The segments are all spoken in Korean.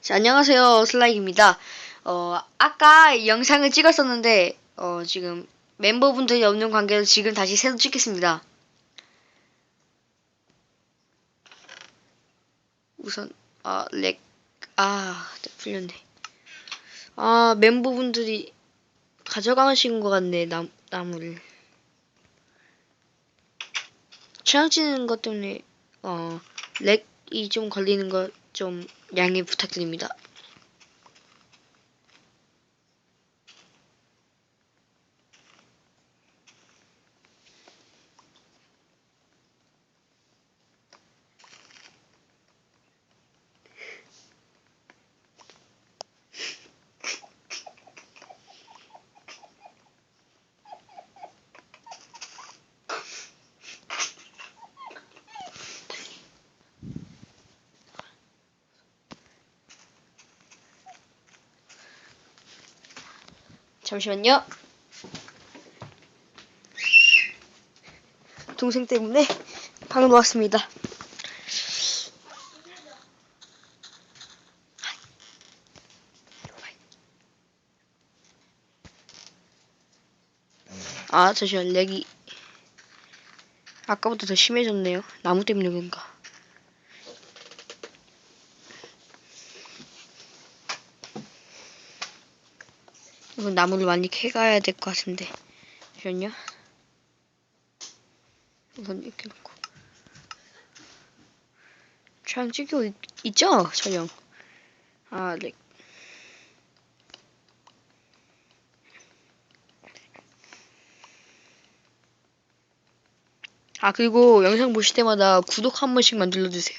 자, 안녕하세요. 슬라이입니다. 어, 아까 영상을 찍었었는데, 어, 지금 멤버분들이 없는 관계로 지금 다시 새로 찍겠습니다. 우선, 아, 렉, 아, 네, 풀렸네. 아, 멤버분들이 가져가신 것 같네, 나, 나무를. 취향 치는 것 때문에, 어, 렉이 좀 걸리는 거좀 양해 부탁드립니다. 잠시만요. 동생 때문에 방을 놓았습니다. 아, 잠시만, 렉이 아까보다 더 심해졌네요. 나무 때문에 그런가. 이건 나무를 많이 캐가야 될 것 같은데. 잠시만요. 우선 이렇게 놓고. 촬영 찍고 있, 있죠? 촬영. 아, 네. 아, 그리고 영상 보실 때마다 구독 한 번씩만 눌러주세요.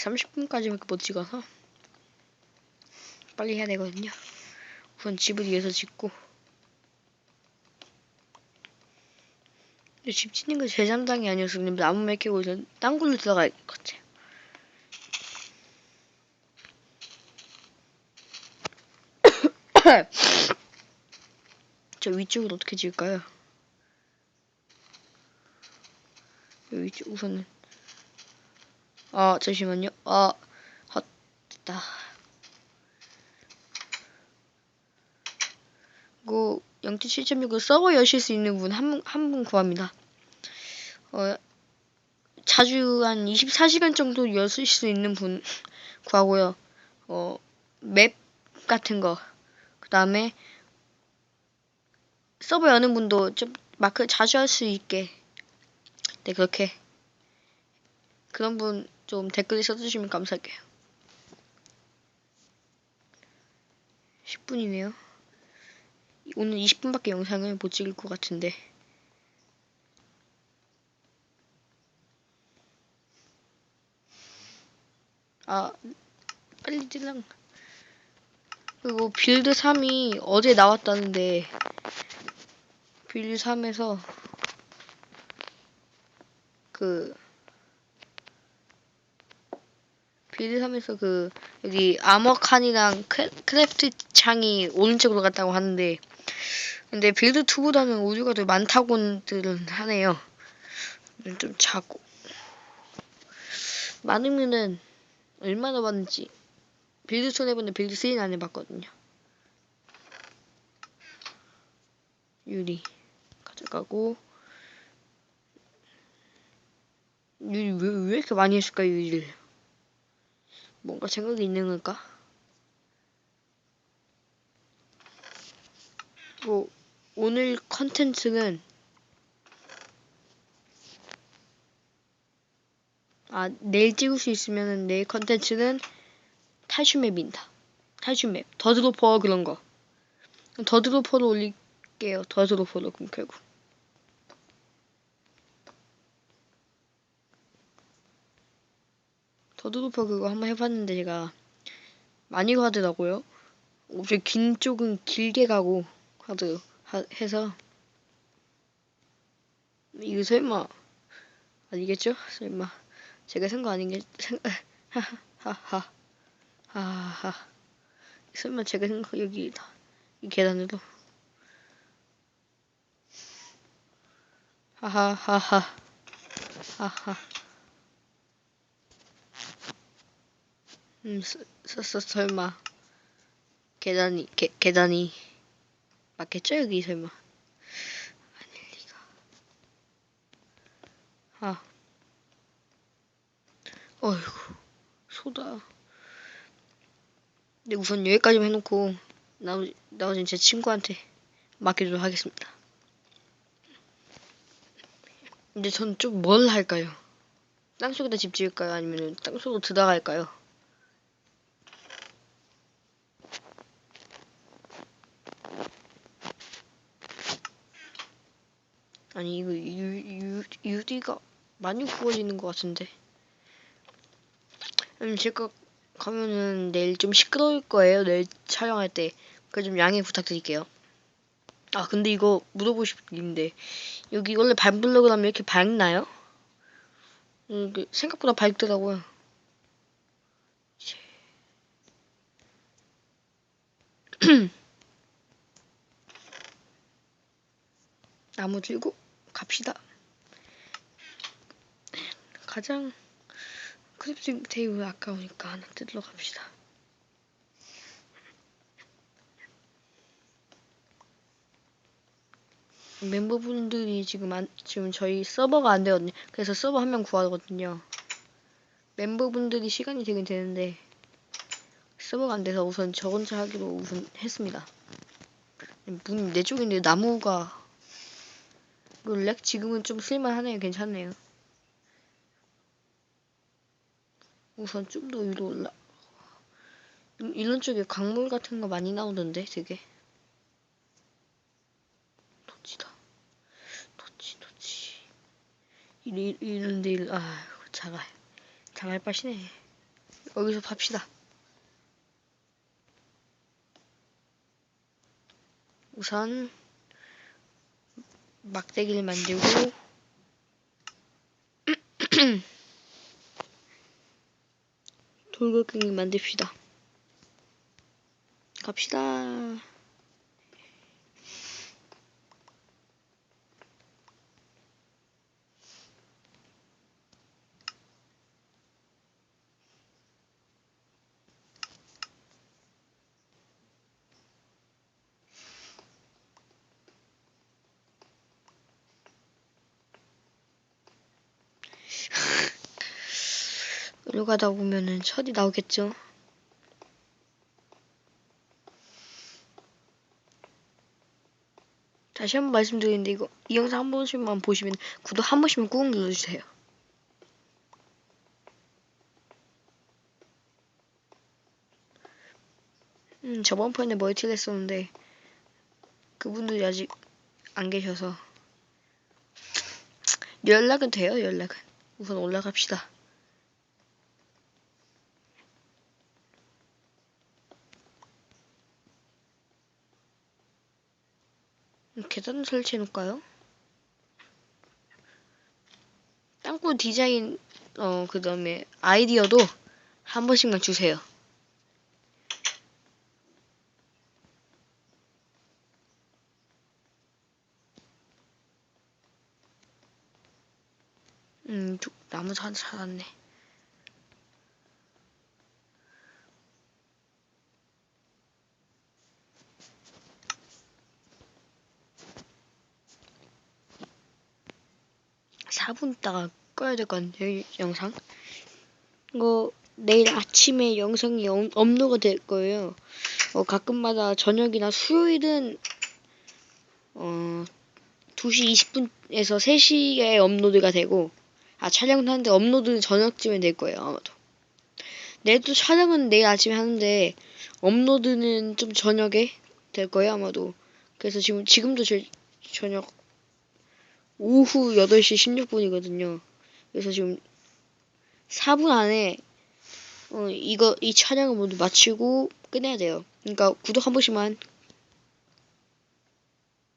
30분까지밖에 못 찍어서 빨리 해야 되거든요. 우선 집을 위해서 짓고 집 짓는 거제 담당이 아니어서 그냥 나무 몇 개고 이제 딴 걸로 들어갈 것 같아요. 저 위쪽은 어떻게 지을까요? 위쪽 우선은 아 잠시만요. 아 헛, 됐다. 이거 0.7.6을 서버 여실 수 있는 분 한 한 분 구합니다. 어 자주 한 24시간 정도 여실 수 있는 분 구하고요. 어 맵 같은 거 그 다음에 서버 여는 분도 좀 마크 자주 할 수 있게 네 그렇게 그런 분 좀 댓글에 써주시면 감사할게요. 10분이네요. 오늘 20분밖에 영상을 못 찍을 것 같은데. 아, 빨리 찔랑. 그리고 빌드 3이 어제 나왔다는데, 빌드 3에서 그, 빌드 3에서 그, 여기 아머 칸이랑 크, 크래프트 창이 오른쪽으로 갔다고 하는데, 근데 빌드 2보다는 오류가 더 많다고는 하네요. 좀 자고. 많으면은 얼마나 많은지 빌드 2는 해봤는데 빌드 3는 안 해봤거든요. 유리 가져가고 유리 왜, 왜 이렇게 많이 했을까 유리를 뭔가 생각이 있는 걸까? 뭐 오늘 컨텐츠는 아 내일 찍을 수 있으면 내일 컨텐츠는 탈춤맵입니다. 탈춤맵 더드로퍼 그런 거 더드로퍼로 올릴게요. 더드로퍼로 그럼 결국 더드로퍼 그거 한번 해봤는데 제가 많이 가더라고요. 좀긴 쪽은 길게 가고 하드 하, 해서 이거 설마 아니겠죠? 설마 제가 쓴거 아닌겠 하하하 하하 설마 제가 쓴거 여기 이 계단으로 하하하하 하하. 음, 서, 서, 서, 설마. 계단이, 계, 계단이. 맞겠죠, 여기 설마. 아닐 리가. 아. 어이구, 소다. 네, 우선 여기까지만 해놓고, 나머지, 나머지는 제 친구한테 맡기도록 하겠습니다. 이제 전좀 뭘 할까요? 땅속에다 집 지을까요? 아니면 땅속으로 들어갈까요? 아니 이거 유, 유, 유리가 많이 구워지는 것 같은데. 음, 제가 가면은 내일 좀 시끄러울 거예요 내일 촬영할 때. 그래 좀 양해 부탁드릴게요. 아 근데 이거 물어보고 싶은데. 여기 원래 반블럭을 하면 이렇게 밝나요? 음, 그 생각보다 밝더라고요. 나무 들고 갑시다. 가장 크립팅 테이블 아까우니까 하나 뜯으러 갑시다. 멤버분들이 지금 안, 지금 저희 서버가 안 되거든요. 그래서 서버 한 명 구하거든요. 멤버분들이 시간이 되긴 되는데 서버가 안 돼서 우선 저 혼자 하기로 우선 했습니다. 문내 쪽인데 나무가 그렉 지금은 좀 쓸만하네요. 괜찮네요. 우선 좀 더 위로 올라. 이- 이런 쪽에 광물 같은 거 많이 나오던데, 되게. 도치다. 도치, 도치. 이, 이런데, 일, 아, 자갈. 자갈 빠시네. 여기서 팝시다. 우선, 막대기를 만들고 돌고갱이 만듭시다. 갑시다. 이러 가다 보면은 철이 나오겠죠. 다시 한 번 말씀드리는데 이거 이 영상 한 번씩만 보시면 구독 한 번씩만 꾹 눌러주세요. 음 저번 편에 멀티를 했었는데 그분들이 아직 안 계셔서 연락은 돼요 연락은 우선 올라갑시다. 계단 설치해 놓을까요? 땅굴 디자인 어 그 다음에 아이디어도 한 번씩만 주세요. 음, 쭉 나무 잘 찾았네. 사분 있다가 꺼야 될것이 영상. 이거 내일 아침에 영상이 업- 업로드가 될 거예요. 어, 가끔마다 저녁이나 수요일은 어, 2시 20분에서 3시에 업로드가 되고 아 촬영은 하는데 업로드는 저녁쯤에 될 거예요 아마도 내일도 촬영은 내일 아침에 하는데 업로드는 좀 저녁에 될 거예요 아마도 그래서 지금 지금도 제 저녁 오후 8시 16분이거든요 그래서 지금 4분 안에 어, 이거 이 촬영을 모두 마치고 끝내야 돼요 그러니까 구독 한 번씩만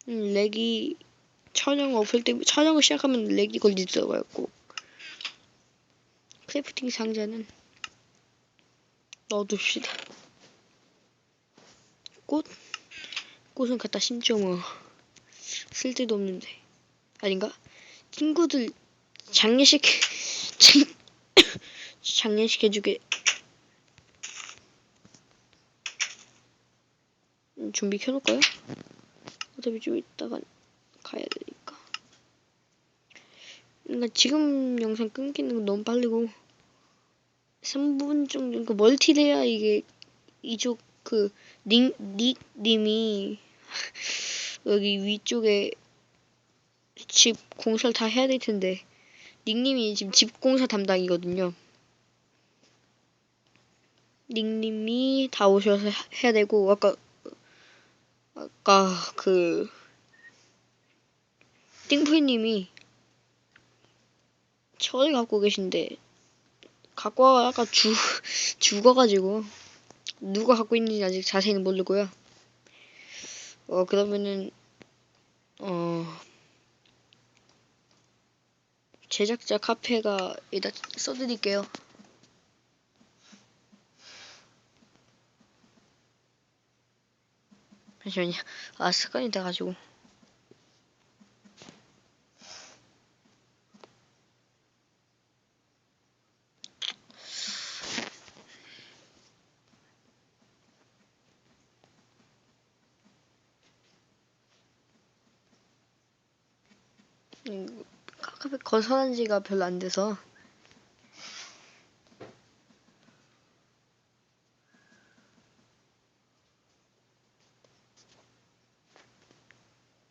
음, 렉이 촬영 없을 때 촬영을 시작하면 렉이 걸리더라고요 꼭 크래프팅 상자는 넣어둡시다. 꽃? 꽃은 갖다 심죠 뭐. 쓸데도 없는데. 아닌가? 친구들 장례식 장, 장례식 해주게 음, 준비 켜놓을까요? 어차피 좀 이따가 가야 되니까 그러니까 지금 영상 끊기는 건 너무 빠르고 3분 정도 그러니까 멀티를 해야 이게 이쪽 그 닉, 닉님이 여기 위쪽에 집 공사를 다 해야 될 텐데 닉님이 지금 집 공사 담당이거든요. 닉님이 다 오셔서 하- 해야 되고 아까 아까 그 띵프이님이 철을 갖고 계신데 갖고 와 아까 죽 죽어가지고 누가 갖고 있는지 아직 자세히는 모르고요. 어 그러면은 어 제작자 카페가 일단 써드릴게요. 잠시만요. 아 습관이 돼가지고. 음, 건설한 지가 별로 안 돼서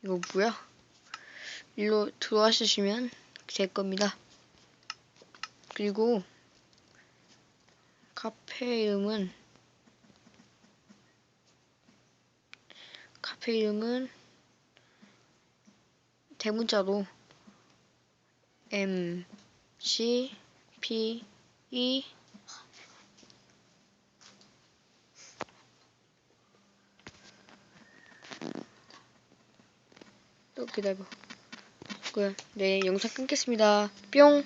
이거 뭐야? 일로 들어와주시면 될 겁니다. 그리고 카페 이름은 카페 이름은 대문자로 M C P E 또 기다려. 그, 네, 영상 끊겠습니다. 뿅.